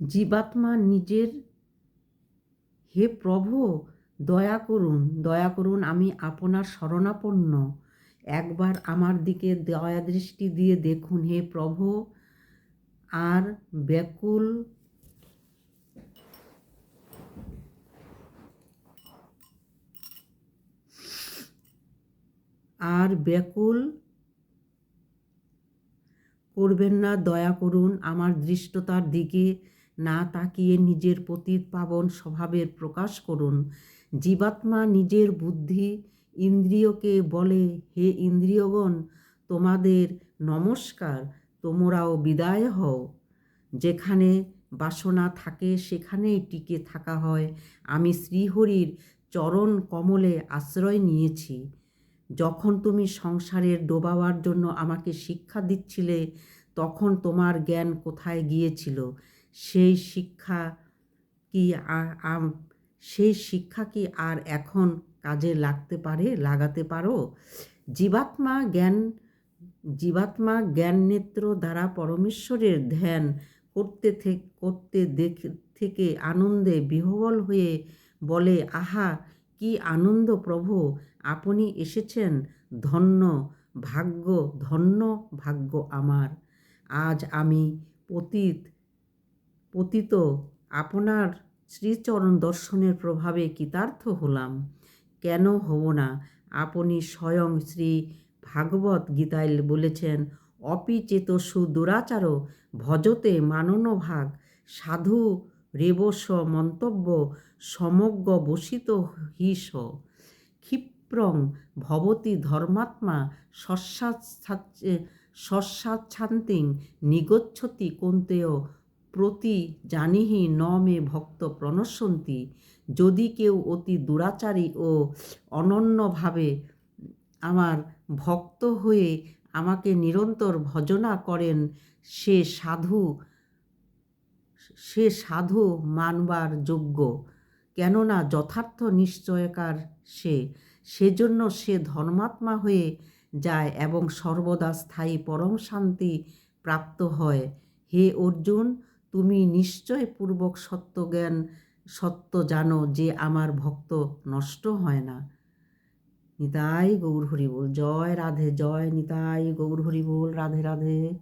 জীবাত্মা নিজের হে প্রভু, দয়া করুন দয়া করুন আমি আপনার শরণাপন্ন। একবার আমার দিকে দয়া দৃষ্টি দিয়ে দেখুন হে প্রভু, আর ব্যাকুল আর ব্যাকুল করবেন না, দয়া করুন আমার দৃষ্টতার দিকে না তাকিয়ে নিজের পতীত পাবন স্বভাবের প্রকাশ করুন। জীবাত্মা নিজের বুদ্ধি ইন্দ্রিয়কে বলে, হে ইন্দ্রিয়গণ, তোমাদের নমস্কার, তোমরাও বিদায় হও। যেখানে বাসনা থাকে, সেখানেই টিকে থাকা হয়। আমি শ্রীহরির চরণ কমলে আশ্রয় নিয়েছি। যখন তুমি সংসারের ডোবাবার জন্য আমাকে শিক্ষা দিচ্ছিলে, তখন তোমার জ্ঞান কোথায় গিয়েছিল? সেই শিক্ষা কি আ- আম- সেই শিক্ষা কি আর এখন কাজে লাগতে পারে, লাগাতে পারো? জীবাত্মা জ্ঞান জীবাত্মা জ্ঞান নেত্র দ্বারা পরমেশ্বরের ধ্যান করতে করতে দেখ, থেকে আনন্দে বিহ্বল হয়ে বলে, আহা, কি আনন্দ প্রভু, আপনি এসেছেন, ধন্য ভাগ্য ধন্য ভাগ্য আমার। আজ আমি পতিত পতিত, আপনার শ্রীচরণ দর্শনের প্রভাবে কৃতার্থ হলাম। কেন হব না? আপনি স্বয়ং শ্রী ভাগবত গীতায় বলেছেন অপি চেতসু দুরাচার, ভজতে মাননভাগ, সাধু রেবস মন্তব্য সমজ্ঞ বসিত হিস ক্ষিপ্রং ভবতি ধর্মাত্মা শস্যাচ্ছান্তিং নিগচ্ছতি কোন্তেয় প্রতি জানিহি ন মে ভক্ত প্রণশ্যন্তি যদি কেউ অতি দুরাচারী ও অনন্যভাবে আমার ভক্ত হয়ে আমাকে নিরন্তর ভজনা করেন, সে সাধু সে সাধু মানবার যোগ্য। কেননা যথার্থ নিশ্চয়কার সে, সেজন্য সে ধর্মাত্মা হয়ে যায় এবং সর্বদা স্থায়ী পরম শান্তি প্রাপ্ত হয়। হে অর্জুন তুমি নিশ্চয় পূর্বক সত্য জ্ঞান সত্য জানো যে আমার ভক্ত নষ্ট হয় না। নিতাই গৌর হরি বল জয় রাধে, জয় নিতাই গৌর হরি বল রাধে রাধে।